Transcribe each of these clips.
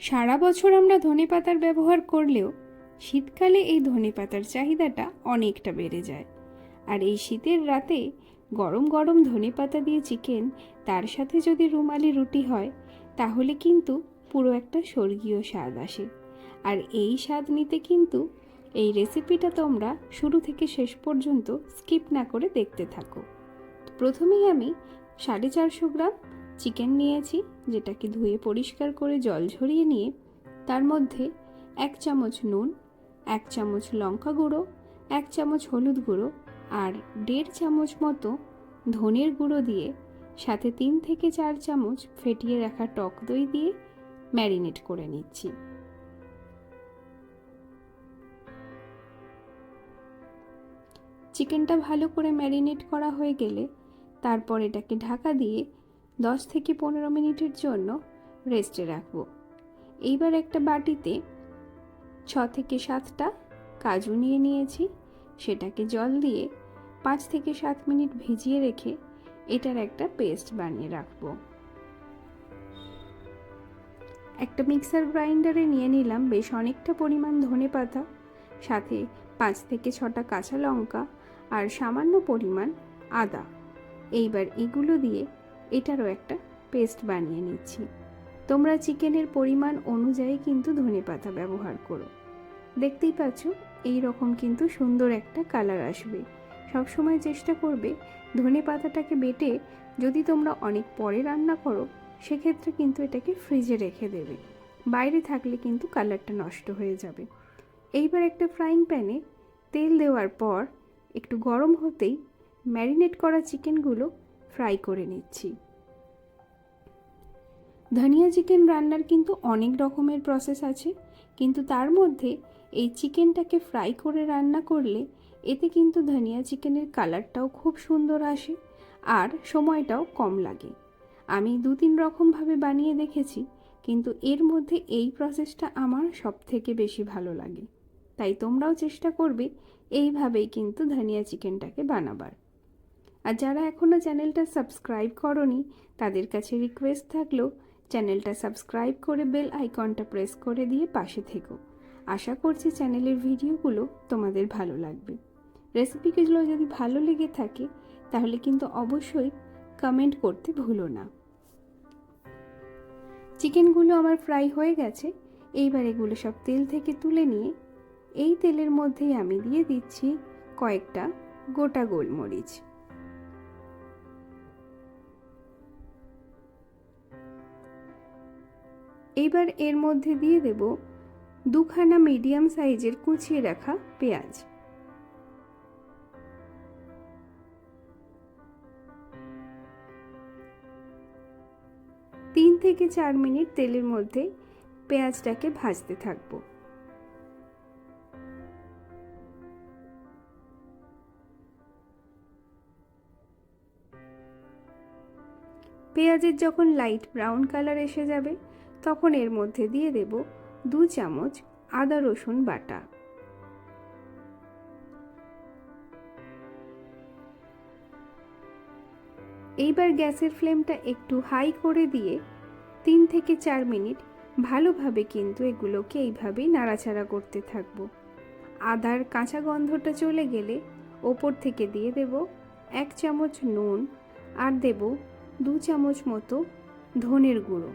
সারা বছর আমরা ধনেপাতার ব্যবহার করলেও শীতকালে এই ধনেপাতার চাহিদাটা অনেকটা বেড়ে যায়। আর এই শীতের রাতে গরম গরম ধনেপাতা দিয়ে চিকেন, তার সাথে যদি রুমালি রুটি হয়, তাহলে কিন্তু পুরো একটা স্বর্গীয় স্বাদ আসে। আর এই স্বাদ নিতে কিন্তু এই রেসিপিটা তোমরা শুরু থেকে শেষ পর্যন্ত স্কিপ না করে দেখতে থাকো। প্রথমেই আমি সাড়ে চারশো গ্রাম চিকেন নিয়েছি, যেটাকে ধুয়ে পরিষ্কার করে জল ঝরিয়ে নিয়ে তার মধ্যে এক চামচ নুন, এক চামচ লঙ্কা গুঁড়ো, এক চামচ হলুদ গুঁড়ো আর দেড় চামচ মতো ধনের গুঁড়ো দিয়ে সাথে তিন থেকে চার চামচ ফেটিয়ে রাখা টক দই দিয়ে ম্যারিনেট করে নিচ্ছি। চিকেনটা ভালো করে ম্যারিনেট করা হয়ে গেলে তারপর এটাকে ঢাকা দিয়ে দশ থেকে পনেরো মিনিটের জন্য রেস্টে রাখব। এইবার একটা বাটিতে ছ থেকে সাতটা কাজু নিয়ে নিয়েছি। সেটাকে জল দিয়ে পাঁচ থেকে সাত মিনিট ভিজিয়ে রেখে এটার একটা পেস্ট বানিয়ে রাখব। একটা মিক্সার গ্রাইন্ডারে নিয়ে নিলাম বেশ অনেকটা পরিমাণ ধনে পাতা, সাথে পাঁচ থেকে ছটা কাঁচা লঙ্কা আর সামান্য পরিমাণ আদা। এইবার এগুলো দিয়ে এটারও একটা পেস্ট বানিয়ে নিচ্ছি। তোমরা চিকেনের পরিমাণ অনুযায়ী কিন্তু ধনে পাতা ব্যবহার করো। দেখতেই পাচ্ছ এই রকম কিন্তু সুন্দর একটা কালার আসবে। সবসময় চেষ্টা করবে ধনে পাতাটাকে বেটে যদি তোমরা অনেক পরে রান্না করো, সেক্ষেত্রে কিন্তু এটাকে ফ্রিজে রেখে দেবে। বাইরে থাকলে কিন্তু কালারটা নষ্ট হয়ে যাবে। এইবার একটা ফ্রাইং প্যানে তেল দেওয়ার পর একটু গরম হতেই ম্যারিনেট করা চিকেনগুলো ফ্রাই করে নিচ্ছি। ধনিয়া চিকেন রান্নার কিন্তু অনেক রকমের প্রসেস আছে, কিন্তু তার মধ্যে এই চিকেনটাকে ফ্রাই করে রান্না করলে এতে কিন্তু ধনিয়া চিকেনের কালারটাও খুব সুন্দর আসে আর সময়টাও কম লাগে। আমি দু তিন রকমভাবে বানিয়ে দেখেছি, কিন্তু এর মধ্যে এই প্রসেসটা আমার সব থেকে বেশি ভালো লাগে। তাই তোমরাও চেষ্টা করবে এইভাবেই কিন্তু ধনিয়া চিকেনটাকে বানাবার। আর যারা এখনও চ্যানেলটা সাবস্ক্রাইব করনি, তাদের কাছে রিকোয়েস্ট থাকল, চ্যানেলটা সাবস্ক্রাইব করে বেল আইকনটা প্রেস করে দিয়ে পাশে থেকো। আশা করছি চ্যানেলের ভিডিওগুলো তোমাদের ভালো লাগবে। রেসিপিগুলো যদি ভালো লেগে থাকে, তাহলে কিন্তু অবশ্যই কমেন্ট করতে ভুলো না। চিকেনগুলো আমার ফ্রাই হয়ে গেছে, এইবার এগুলো সব তেল থেকে তুলে নিয়ে, এই তেলের মধ্যেই আমি দিয়ে দিচ্ছি কয়েকটা গোটা গোলমরিচ। এইবার এর মধ্যে দিয়ে দেব দুখানা মিডিয়াম সাইজের কুচিয়ে রাখা পেঁয়াজ। তিন থেকে চার মিনিট তেলের মধ্যে পেঁয়াজটাকে ভাজতে থাকব। পেঁয়াজের যখন লাইট ব্রাউন কালার এসে যাবে তখন এর মধ্যে দিয়ে দেব দু চামচ আদা রসুন বাটা। এইবার গ্যাসের ফ্লেমটা একটু হাই করে দিয়ে তিন থেকে চার মিনিট ভালোভাবে কিন্তু এগুলোকে এইভাবেই নাড়াচাড়া করতে থাকব। আদার কাঁচা গন্ধটা চলে গেলে ওপর থেকে দিয়ে দেব এক চামচ নুন আর দেব দু চামচ মতো ধনের গুঁড়ো।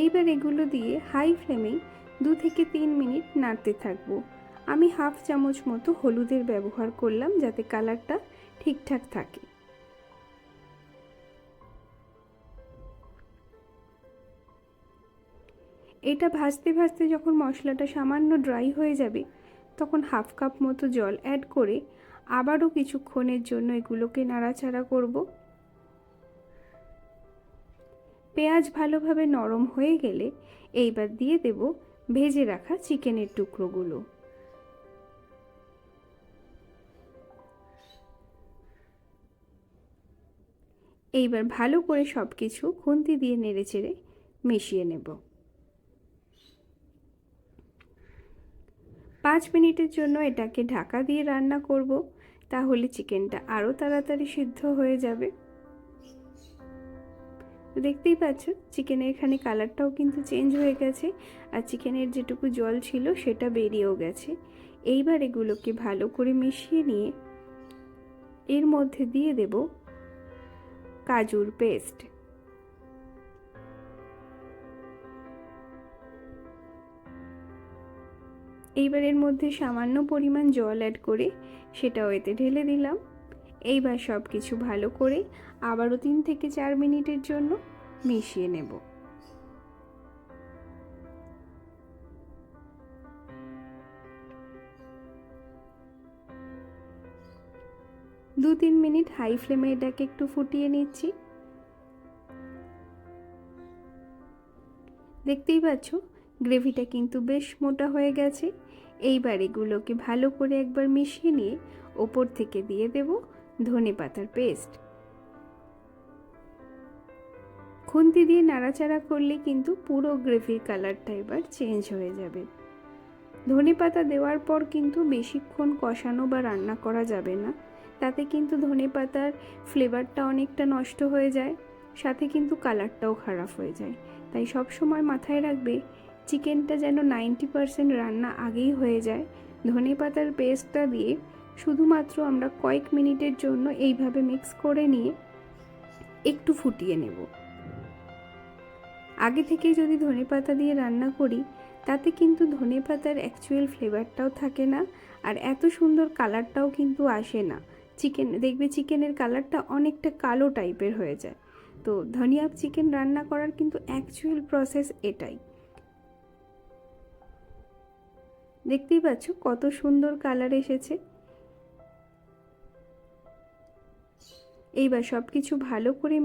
এইবার এগুলো দিয়ে হাই ফ্লেমেই দু থেকে তিন মিনিট নাড়তে থাকব। আমি হাফ চামচ মতো হলুদের ব্যবহার করলাম যাতে কালারটা ঠিকঠাক থাকে। এটা ভাজতে ভাজতে যখন মশলাটা সামান্য ড্রাই হয়ে যাবে, তখন হাফ কাপ মতো জল অ্যাড করে আবারও কিছুক্ষণের জন্য এগুলোকে নাড়াচাড়া করব। পেঁয়াজ ভালোভাবে নরম হয়ে গেলে এইবার দিয়ে দেব ভেজে রাখা চিকেনের টুকরোগুলো। এইবার ভালো করে সব কিছু খুন্তি দিয়ে নেড়েচেড়ে মিশিয়ে নেব। পাঁচ মিনিটের জন্য এটাকে ঢাকা দিয়ে রান্না করব, তাহলে চিকেনটা আরও তাড়াতাড়ি সিদ্ধ হয়ে যাবে। দেখতেই পাচ্ছ, চিকেনের এখানে কালারটাও কিন্তু চেঞ্জ হয়ে গেছে আর চিকেনের যেটুকু জল ছিল সেটা বেরিয়েও গেছে। এইবার এগুলোকে ভালো করে মিশিয়ে নিয়ে এর মধ্যে দিয়ে দেব কাজুর পেস্ট। এইবার এর মধ্যে সামান্য পরিমাণ জল অ্যাড করে সেটাও এতে ঢেলে দিলাম। এইবার সব কিছু ভালো করে আবারও তিন থেকে চার মিনিটের জন্য মিশিয়ে নেব। দু তিন মিনিট হাই ফ্লেমে এটাকে একটু ফুটিয়ে নিচ্ছি। দেখতেই পাচ্ছ, গ্রেভিটা কিন্তু বেশ মোটা হয়ে গেছে। এইবার এগুলোকে ভালো করে একবার মিশিয়ে নিয়ে ওপর থেকে দিয়ে দেব ধনে পাতার পেস্ট। খুন্তি দিয়ে নাড়াচাড়া করলে কিন্তু পুরো গ্রেভির কালারটা এবার চেঞ্জ হয়ে যাবে। ধনে পাতা দেওয়ার পর কিন্তু বেশিক্ষণ কষানো বা রান্না করা যাবে না। তাতে কিন্তু ধনে পাতার ফ্লেভারটা অনেকটা নষ্ট হয়ে যায়, সাথে কিন্তু কালারটাও খারাপ হয়ে যায়। তাই সব সময় মাথায় রাখবে, চিকেনটা যেন নাইনটি পারসেন্ট রান্না আগেই হয়ে যায়। ধনে পাতার পেস্টটা দিয়ে শুধুমাত্র আমরা কয়েক মিনিটের জন্য এইভাবে মিক্স করে নিয়ে একটু ফুটিয়ে নেব। আগে থেকে যদি ধনে পাতা দিয়ে রান্না করি, তাতে কিন্তু ধনে পাতার অ্যাকচুয়াল ফ্লেভারটাও থাকে না আর এত সুন্দর কালারটাও কিন্তু আসে না। চিকেন দেখবে চিকেনের কালারটা অনেকটা কালো টাইপের হয়ে যায়। তো ধনিয়া চিকেন রান্না করার কিন্তু অ্যাকচুয়াল প্রসেস এটাই। দেখতেই পাচ্ছ কত সুন্দর কালার এসেছে। এইবার সব কিছু ভালো করে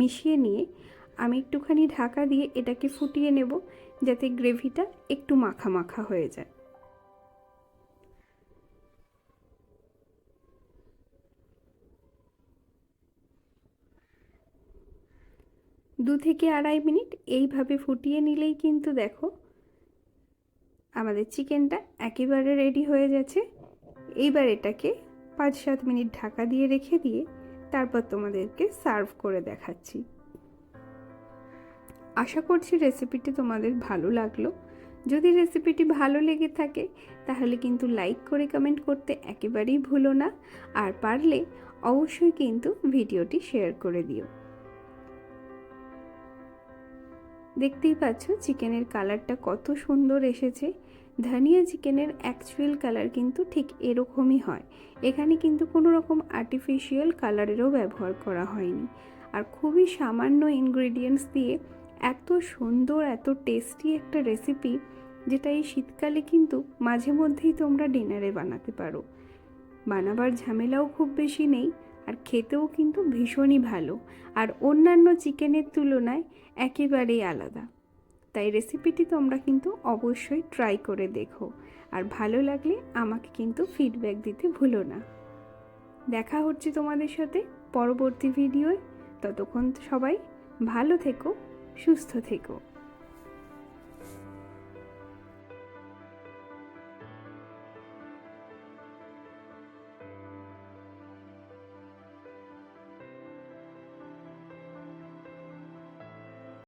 মিশিয়ে নিয়ে আমি একটুখানি ঢাকা দিয়ে এটাকে ফুটিয়ে নেব যাতে গ্রেভিটা একটু মাখা মাখা হয়ে যায়। দু থেকে আড়াই মিনিট এইভাবে ফুটিয়ে নিলেই কিন্তু দেখো আমাদের চিকেনটা একেবারে রেডি হয়ে গেছে। এইবার এটাকে পাঁচ সাত মিনিট ঢাকা দিয়ে রেখে দিয়ে তারপর তোমাদেরকে সার্ভ করে দেখাচ্ছি। আশা করছি রেসিপিটি তোমাদের ভালো লাগল। যদি রেসিপিটি ভালো লেগে থাকে, তাহলে কিন্তু লাইক করে কমেন্ট করতে একেবারেই ভুলো না। আর পারলে অবশ্যই কিন্তু ভিডিওটি শেয়ার করে দিও। দেখতেই পাচ্ছ চিকেনের কালারটা কত সুন্দর এসেছে। ধনিয়া চিকেনের অ্যাকচুয়াল কালার কিন্তু ঠিক এরকমই হয়। এখানে কিন্তু কোনো রকম আর্টিফিশিয়াল কালারেরও ব্যবহার করা হয়নি। আর খুবই সামান্য ইনগ্রেডিয়েন্টস দিয়ে এত সুন্দর, এত টেস্টি একটা রেসিপি যেটা এই শীতকালে কিন্তু মাঝে মধ্যেই তোমরা ডিনারে বানাতে পারো। বানাবার ঝামেলাও খুব বেশি নেই আর খেতেও কিন্তু ভীষণই ভালো। আর অন্যান্য চিকেনের তুলনায় একেবারেই আলাদা। তাই রেসিপিটি তোমরা কিন্তু অবশ্যই ট্রাই করে দেখো। আর ভালো লাগলে আমাকে কিন্তু ফিডব্যাক দিতে ভুলো না। দেখা হচ্ছে তোমাদের সাথে পরবর্তী ভিডিওয় ততক্ষণ সবাই ভালো থেকো, সুস্থ থেকো।